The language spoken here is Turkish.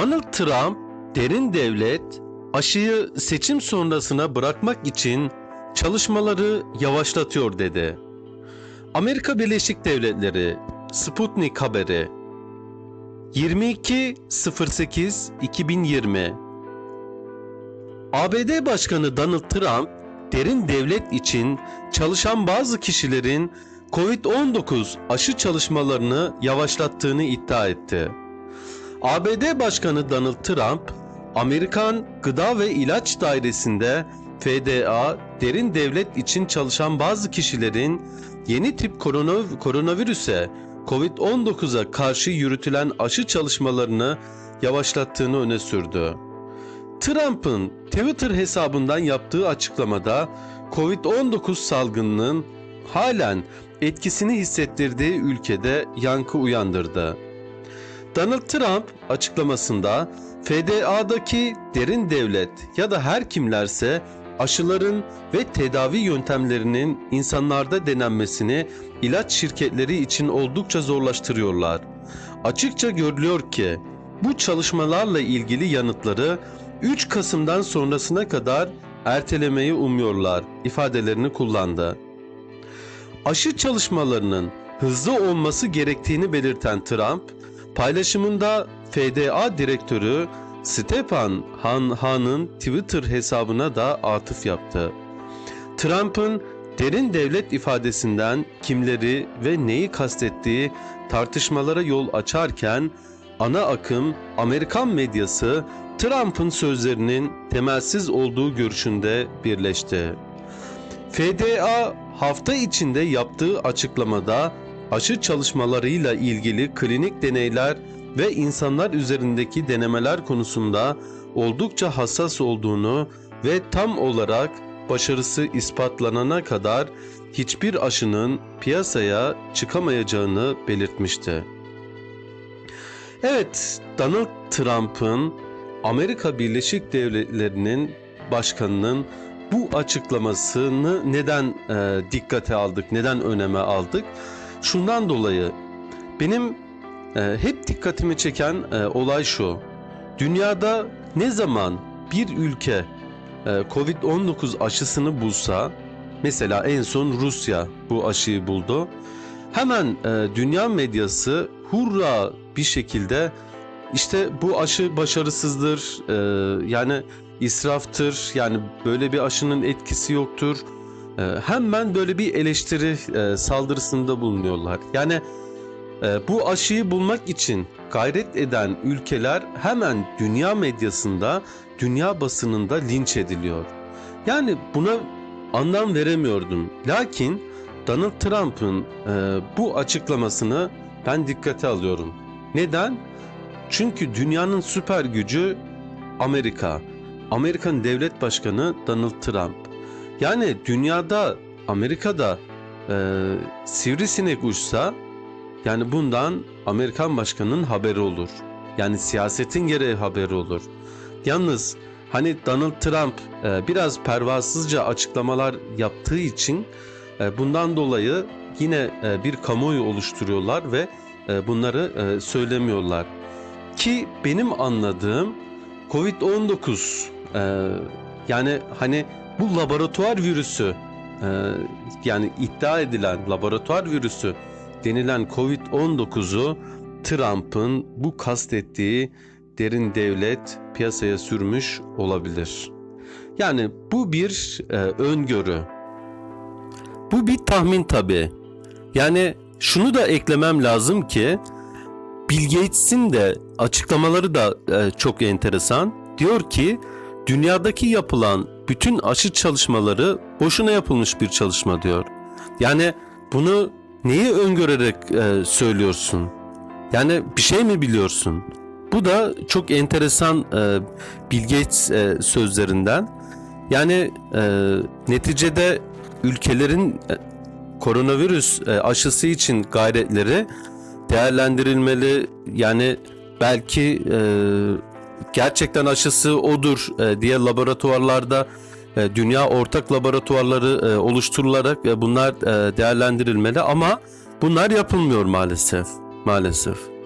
Donald Trump, derin devlet, aşıyı seçim sonrasına bırakmak için çalışmaları yavaşlatıyor dedi. Amerika Birleşik Devletleri Sputnik haberi 22.08.2020 ABD Başkanı Donald Trump, derin devlet için çalışan bazı kişilerin COVID-19 aşı çalışmalarını yavaşlattığını iddia etti. ABD Başkanı Donald Trump, Amerikan Gıda ve İlaç Dairesi'nde FDA, derin devlet için çalışan bazı kişilerin yeni tip korona- koronavirüse COVID-19'a karşı yürütülen aşı çalışmalarını yavaşlattığını öne sürdü. Trump'ın Twitter hesabından yaptığı açıklamada COVID-19 salgınının halen etkisini hissettirdiği ülkede yankı uyandırdı. Donald Trump açıklamasında FDA'daki derin devlet ya da her kimlerse aşıların ve tedavi yöntemlerinin insanlarda denenmesini ilaç şirketleri için oldukça zorlaştırıyorlar. Açıkça görülüyor ki bu çalışmalarla ilgili yanıtları 3 Kasım'dan sonrasına kadar ertelemeyi umuyorlar ifadelerini kullandı. Aşı çalışmalarının hızlı olması gerektiğini belirten Trump, paylaşımında FDA direktörü Stepan Han Han'ın Twitter hesabına da atıf yaptı. Trump'ın derin devlet ifadesinden kimleri ve neyi kastettiği tartışmalara yol açarken ana akım Amerikan medyası Trump'ın sözlerinin temelsiz olduğu görüşünde birleşti. FDA hafta içinde yaptığı açıklamada aşı çalışmalarıyla ilgili klinik deneyler ve insanlar üzerindeki denemeler konusunda oldukça hassas olduğunu ve tam olarak başarısı ispatlanana kadar hiçbir aşının piyasaya çıkamayacağını belirtmişti. Evet, Donald Trump'ın Amerika Birleşik Devletleri'nin başkanının bu açıklamasını neden e, dikkate aldık, neden öneme aldık? Şundan dolayı benim e, hep dikkatimi çeken e, olay şu. Dünyada ne zaman bir ülke e, Covid-19 aşısını bulsa, mesela en son Rusya bu aşıyı buldu. Hemen e, dünya medyası hurra bir şekilde işte bu aşı başarısızdır, e, yani israftır, yani böyle bir aşının etkisi yoktur. E, hemen böyle bir eleştiri e, saldırısında bulunuyorlar. Yani e, bu aşıyı bulmak için gayret eden ülkeler hemen dünya medyasında, dünya basınında linç ediliyor. Yani buna anlam veremiyordum. Lakin Donald Trump'ın e, bu açıklamasını ben dikkate alıyorum. Neden? Çünkü dünyanın süper gücü Amerika. Amerikan devlet başkanı Donald Trump. Yani dünyada, Amerika'da e, sivrisinek uçsa yani bundan Amerikan başkanının haberi olur. Yani siyasetin gereği haberi olur. Yalnız hani Donald Trump e, biraz pervasızca açıklamalar yaptığı için e, bundan dolayı yine e, bir kamuoyu oluşturuyorlar ve e, bunları e, söylemiyorlar. Ki benim anladığım Covid-19 e, yani hani bu laboratuvar virüsü e, yani iddia edilen laboratuvar virüsü denilen Covid-19'u Trump'ın bu kastettiği derin devlet piyasaya sürmüş olabilir. Yani bu bir e, öngörü. Bu bir tahmin tabi. Yani şunu da eklemem lazım ki Bill Gates'in de açıklamaları da e, çok enteresan. Diyor ki dünyadaki yapılan bütün aşı çalışmaları boşuna yapılmış bir çalışma diyor. Yani bunu neyi öngörerek e, söylüyorsun? Yani bir şey mi biliyorsun? Bu da çok enteresan e, Bill Gates e, sözlerinden. Yani e, neticede ülkelerin e, koronavirüs e, aşısı için gayretleri değerlendirilmeli. Yani belki e, gerçekten aşısı odur e, diye laboratuvarlarda e, dünya ortak laboratuvarları e, oluşturularak bunlar değerlendirilmeli ama bunlar yapılmıyor maalesef. Maalesef.